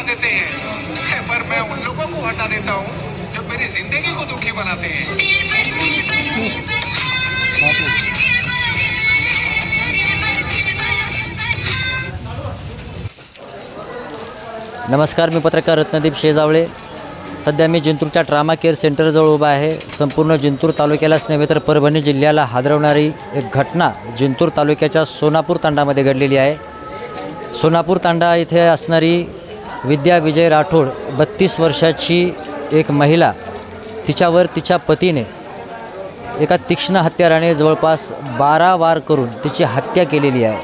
बना देते हैं। है, पर मैं उन लोगों को हटा देता हूँ जो मेरी जिंदगी को दुखी बनाते हैं। नमस्कार मी पत्रकार रत्नदीप शेजावळे. सध्या मी जिंतूरच्या ट्रामा केअर सेंटरजवळ उभा आहे. संपूर्ण जिंतूर तालुक्यालाच नव्हे तर परभणी जिल्ह्याला हादरवणारी एक घटना जिंतूर तालुक्याच्या सोनापूर तांडामध्ये घडलेली आहे. सोनापूर तांडा इथे असणारी विद्या विजय राठोड बत्तीस वर्षाची एक महिला तिच्यावर तिच्या पतीने एका तीक्ष्ण हत्याराने जवळपास बारा वार करून तिची हत्या केलेली आहे.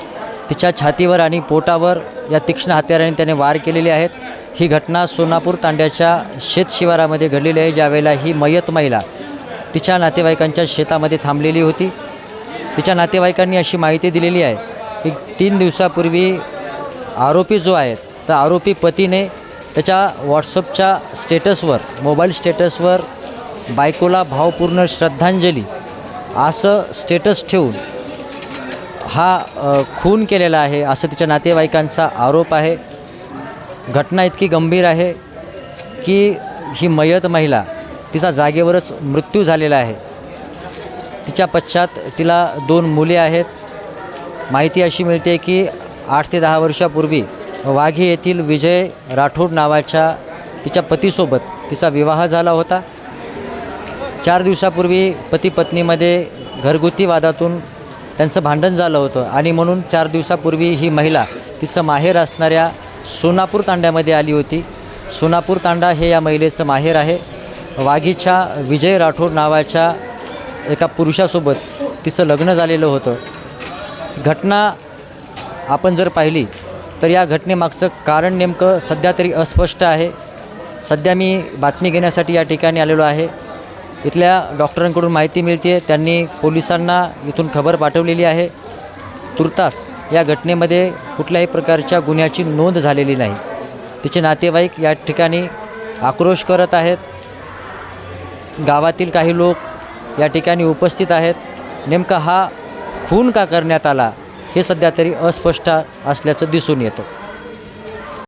तिच्या छातीवर आणि पोटावर या तीक्ष्ण हत्याराने त्याने वार केलेले आहेत. ही घटना सोनापूर तांड्याच्या शेतशिवारामध्ये घडलेली आहे ज्यावेळेला ही मयत महिला तिच्या नातेवाईकांच्या शेतामध्ये थांबलेली होती. तिच्या नातेवाईकांनी अशी माहिती दिलेली आहे की तीन दिवसापूर्वी आरोपी जो आहे तर आरोपी पतीने त्याच्या व्हॉट्सअपच्या स्टेटसवर मोबाईल स्टेटसवर बायकोला भावपूर्ण श्रद्धांजली असं स्टेटस ठेवून हा खून केलेला आहे असं तिच्या नातेवाईकांचा आरोप आहे. घटना इतकी गंभीर आहे की ही मयत महिला तिचा जागेवरच मृत्यू झालेला आहे. तिच्या पश्चात तिला दोन मुले आहेत. माहिती अशी मिळते की आठ ते दहा वर्षापूर्वी वाघी येथील विजय राठोड नावाच्या तिच्या पतीसोबत तिचा विवाह झाला होता. चार दिवसापूर्वी पती पत्नीमध्ये घरगुती वादातून त्यांचं भांडण झालं होतं आणि म्हणून चार दिवसापूर्वी ही महिला तिचं माहेर असणाऱ्या सोनापूर तांड्यामध्ये आली होती. सोनापूर तांडा हे या महिलेचं माहेर आहे. वाघीच्या विजय राठोड नावाच्या एका पुरुषासोबत तिचं लग्न झालेलं होतं. घटना आपण जर पाहिली तर या घटनेमागचं कारण नेमकं सध्या तरी अस्पष्ट आहे. सध्या मी बातमी घेण्यासाठी या ठिकाणी आलेलो आहे. इथल्या डॉक्टरांकडून माहिती मिळते त्यांनी पोलिसांना इथून खबर पाठवलेली आहे. तुर्तास या घटनेमध्ये कुठल्याही प्रकारच्या गुन्ह्याची नोंद झालेली नाही. तिचे नातेवाईक या ठिकाणी आक्रोश करत आहेत. गावातील काही लोक या ठिकाणी उपस्थित आहेत. नेमका हा खून का करण्यात आला? हे सध्या तरी अस्पष्ट असल्याचं दिसून येतं.